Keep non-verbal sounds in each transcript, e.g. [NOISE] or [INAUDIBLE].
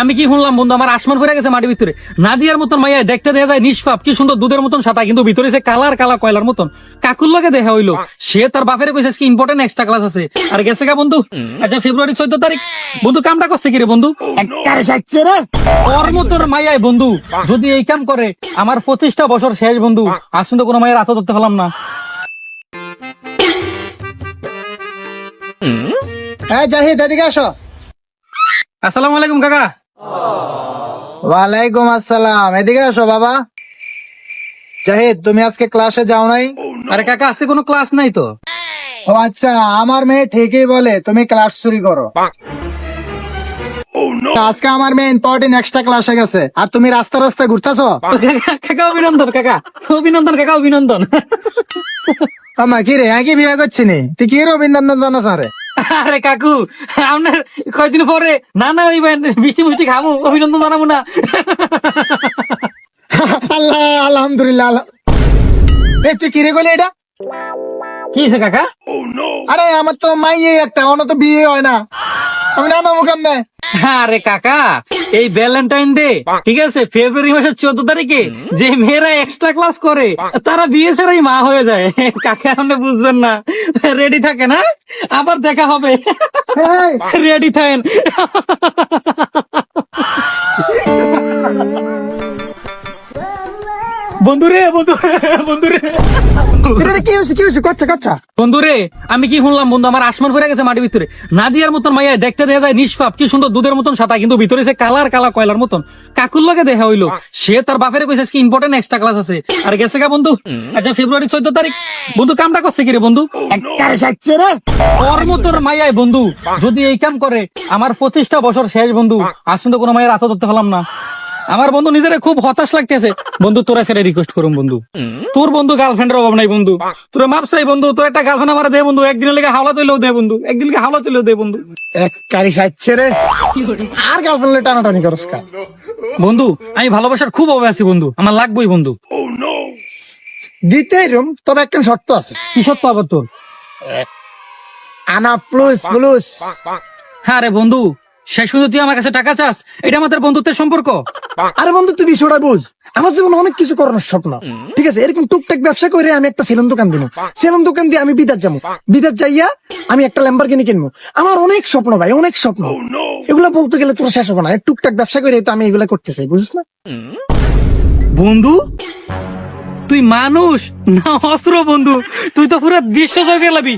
আমি কি শুনলাম বন্ধু? আমার আসমান করে গেছে মাটির ভিতরে। নাদিয়ার মতন মাইয়া দেখতে দেখা যায় নিষ্পাপ। কি সুন্দর দুধের মতন সাদা কিন্তু ভিতরে সে কালার কালা কয়লার মতন। কাকুর লগে দেখা হইল। সে তার বাপের কইছে কি ইম্পর্টেন্ট এক্সট্রা ক্লাস আছে। আর গেছে গা বন্ধু আচ্ছা ফেব্রুয়ারি চোদ্দ তারিখ। বন্ধু কামটা করছে কি রে। বন্ধু ওর মতন মাইয়াই বন্ধু যদি এই কাম করে আমার পঁচিশটা বছর শেষ বন্ধু। আসুন তো কোনো মায়ের হাতে ধরতে পারলাম না। হ্যাঁ জাহিদ এদিকে আসো। আসসালামু আলাইকুম কাকা। ওয়ালাইকুম আসসালাম। এদিকে আসো বাবা। জাহিদ তুমি আজকে ক্লাসে যাও নাই? আরে কাকা আজকে কোনো ক্লাস নাই তো। ও আচ্ছা আমার মেয়ে ঠিকই বলে তুমি ক্লাস চুরি করো। আজকে আমার মেয়ে ইম্পর্টেন্ট এক্সট্রা ক্লাসে গেছে। আর তুমি রাস্তা রাস্তায় ঘুরতেছো? কাকা, অভিনন্দন কাকা। অভিনন্দন কাকা অভিনন্দন। আমা কি রে একই বিয়ে করছি নি? তুই কি রবীন্দ্রনাথ জানাস রে আরে কাকু আপনার কয়দিন পরে না না ওই মিষ্টি মিষ্টি খামু অভিনন্দন জানাব না। আল্লাহ আলহামদুলিল্লাহ। আল্লাহ। এই তুই কিরে গলি এটা? কি কাকা? আরে আমার তো মাইয়ে একটা অন্য তো বিয়ে হয় না। আমি না নামো কেমনে? আরে কাকা এই ভ্যালেন্টাইন ডে ঠিক আছে? ফেব্রুয়ারি মাসের চোদ্দ তারিখে যে মেয়েরা এক্সট্রা ক্লাস করে তারা বিয়ে ছাড়াই মা হয়ে যায়। কাকা আপনি বুঝবেন না। রেডি থাকে না আবার দেখা হবে। রেডি থাকেন। বন্ধুরে বন্ধু বন্ধুরে। এটা কি হয়েছে কি হয়েছে? কচ্ছা কচ্ছা। বন্ধুরে আমি কি শুনলাম বন্ধু আমার আসমান গেছে মাটির ভিতরে? নাদিয়ার মতন মাইয়া দেখতে দেখা যায় নিষ্পাপ কি সুন্দর দুধের মতন সাদা কিন্তু ভিতরে সে কালার কালা কয়লার মতন। কাকুর লগে দেখা হইল। সে তার বাপের কইছে কি ইম্পর্টেন্ট এক্সট্রা ক্লাস আছে। আর গেছে গা বন্ধু আচ্ছা ফেব্রুয়ারি চোদ্দ তারিখ। বন্ধু কামটা করছে কি রে বন্ধু? ওর মতন মাইয়াই বন্ধু যদি এই কাম করে আমার পঁচিশটা বছর শেষ বন্ধু। আসুন তো কোনো মায়ের হাতে ধরতে পারলাম না। আমার বন্ধু নিজের খুব হতাশ লাগতেছে। বন্ধু তোরা ছেড়ে রিকোয়েস্ট করুন বন্ধু। তোর বন্ধু গার্লফ্রেন্ডের অভাব নাই বন্ধু। তোর মাপসাই বন্ধু তোর একটা গার্লফ্রেন্ড আমার দে বন্ধু। একদিনের লেগে হাওলা তুলেও দে বন্ধু। একদিন লেগে হাওলা তুলেও দে বন্ধু। একটারে সাচ্ছে রে। আর গার্লফ্রেন্ডে টানাটানি করস কা? বন্ধু আমি ভালোবাসার খুব অভাবে আছি বন্ধু। আমার লাগবেই বন্ধু। দিতে রুম তবে একটা শর্ত আছে। কি সত্য আবার তোর? আনা ফ্লুস ফ্লুস হ্যাঁ রে বন্ধু। শেষ পর্যন্ত তুই আমার কাছে টাকা চাস? এটা আমাদের বন্ধুত্বের সম্পর্ক। আরে বন্ধু তুই বিষয়টা বুঝ। আমার জীবনে অনেক কিছু করানোর স্বপ্ন। ঠিক আছে এরকম টুকটাক ব্যবসা করে আমি একটা সেলুন দোকান দিব সেলুন দোকান দিয়ে আমি বিদেশ যাব বিদেশ যাইয়া আমি একটা ল্যাম্বার কিনে কিনবো। আমার অনেক স্বপ্ন ভাই অনেক স্বপ্ন। এগুলা বলতে গেলে তোর শেষ হবে না। টুকটাক ব্যবসা করে তো আমি এগুলা করতে চাই বুঝিস না? বন্ধু তুই মানুষ? না অস্ত্র বন্ধু। তুই তো পুরো বিশ্ব জয় গেলাবি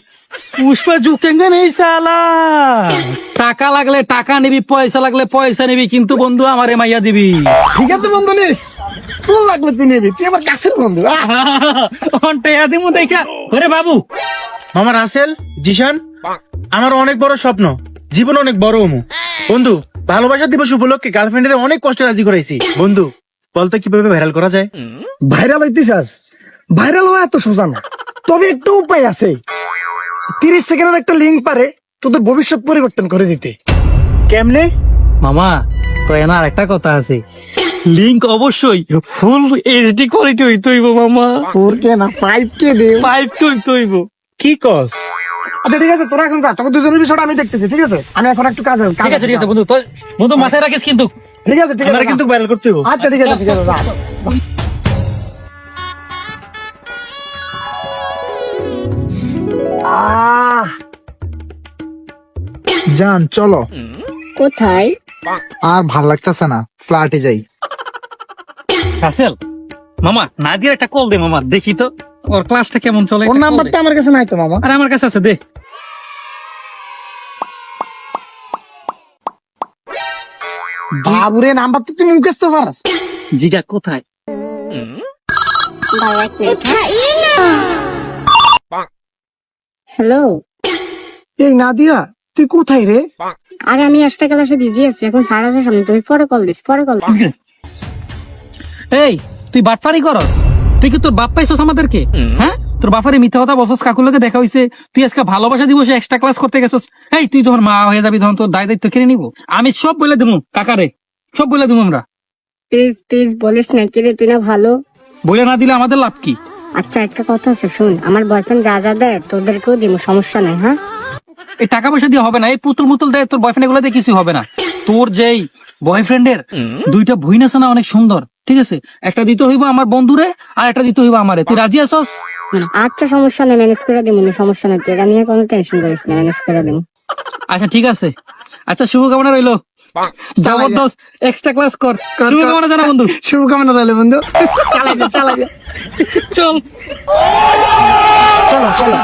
পুষ্পা ঝুঁকেঙ্গে নেই সালা টাকা লাগলে টাকা নিবি পয়সা লাগলে পয়সা নিবি কিন্তু বন্ধু আমারে মাইয়া দিবি। ঠিক আছে বন্ধু নিস। ফুল লাগলে তুই নিবি। তুই আমার কাছের বন্ধু! অন্টেয়া দিমু দেখা। ওরে বাবু। মামা রাসেল জিশান আমার অনেক বড় স্বপ্ন। জীবন অনেক বড় অমু বন্ধু ভালোবাসা দিবস উপলক্ষে গার্লফ্রেন্ডের অনেক কষ্ট রাজি করাইছি। বন্ধু বলতো কীভাবে ভাইরাল করা যায়? ভাইরাল হইতে চাস? ভাইরাল হওয়া এত সোজা না। তবে একটা উপায় আছে। তিরিশ সেকেন্ডের একটা লিঙ্ক পারে তোদের ভবিষ্যৎ পরিবর্তন করে দিতে। কেমনে? মামা তো এনার একটা কথা আছে। লিংক অবশ্যই ফুল এইচডি কোয়ালিটি হইতে হইব মামা। ফোর কে না ফাইভ কে দে ফাইভ টু হইতে হইব। কি কস? আচ্ছা ঠিক আছে তোরা এখন যা। তোকে দুজনের বিষয়টা আমি দেখতেছি ঠিক আছে? আমি এখন একটু কাজে ঠিক আছে ঠিক আছে বন্ধু তো বন্ধু মাথায় রাখিস কিন্তু। ঠিক আছে ঠিক আছে কিন্তু ভাইরাল করতে হবে আচ্ছা ঠিক আছে ঠিক আছে যা। আহ। চলো। কোথায়? আর ভালো লাগতেছে না ফ্ল্যাটে যাই। রাসেল মামা নাদিয়ার একটা কল দে মামা দেখি তো ওর ক্লাসটা কেমন চলে? ওর নাম্বারটা আমার কাছে নাই তো মামা। আর আমার কাছে আছে দে। বাবুরে নাম্বার তো তুমি মুখস্থ পারস জিগা কোথায়? Minute hello? এই নাদিয়া তুই কোথায় রে? আরে আমি একটা ক্লাসে বিজি আছি এখন সাড়ে আসার সামনে তুমি পরে কল দিস পরে কল এই তুই বাটপারি করস? তুই কি তোর বাপ পাইছস আমাদেরকে? হ্যাঁ? তোর বাপারে মিথ্যা কথা বসস কাকুর লোকে দেখা হইছে। তুই আজকে ভালোবাসা দিবসে এক্সট্রা ক্লাস করতে গেছস। এই তুই যখন মা হয়ে যাবি তখন তোর দায় দায়িত্ব কিনে নিব। আমি সব বলে দেবো কাকারে। সব বলে দেবো আমরা। প্লিজ প্লিজ বলিস না কিরে তুই না ভালো। বলে না দিলে আমাদের লাভ কি? আচ্ছা একটা কথা আছে শুন। আমার বয়ফ্রেন্ড যা যা দেয় তোদেরকেও দিব সমস্যা নাই হ্যাঁ? এই টাকা পয়সা দিয়ে হবে না এই পুতুল মুতুল দেয় তোর বয়ফ্রেন্ড এগুলো দিয়ে কিছু হবে না। তোর যেই বয়ফ্রেন্ডের দুইটা বইন আছে না অনেক সুন্দর ঠিক আছে? একটা দিতে হইব আমার বন্ধুরে আর একটা দিতে হইব আমারে। তুই রাজি আছস? আচ্ছা সমস্যা নেই ম্যানেজ করে দিব সমস্যা নেই। এটা নিয়ে কোনো টেনশন করিস না ম্যানেজ করে দিব আচ্ছা ঠিক আছে। আচ্ছা শুভ কামনা রইল। জবরদস্ত এক্সট্রা ক্লাস কর। শুভকামনা জানা বন্ধু। [LAUGHS] শুভ কামনা রইল বন্ধু। চালা যা চালাই যা চল। চলো চলো।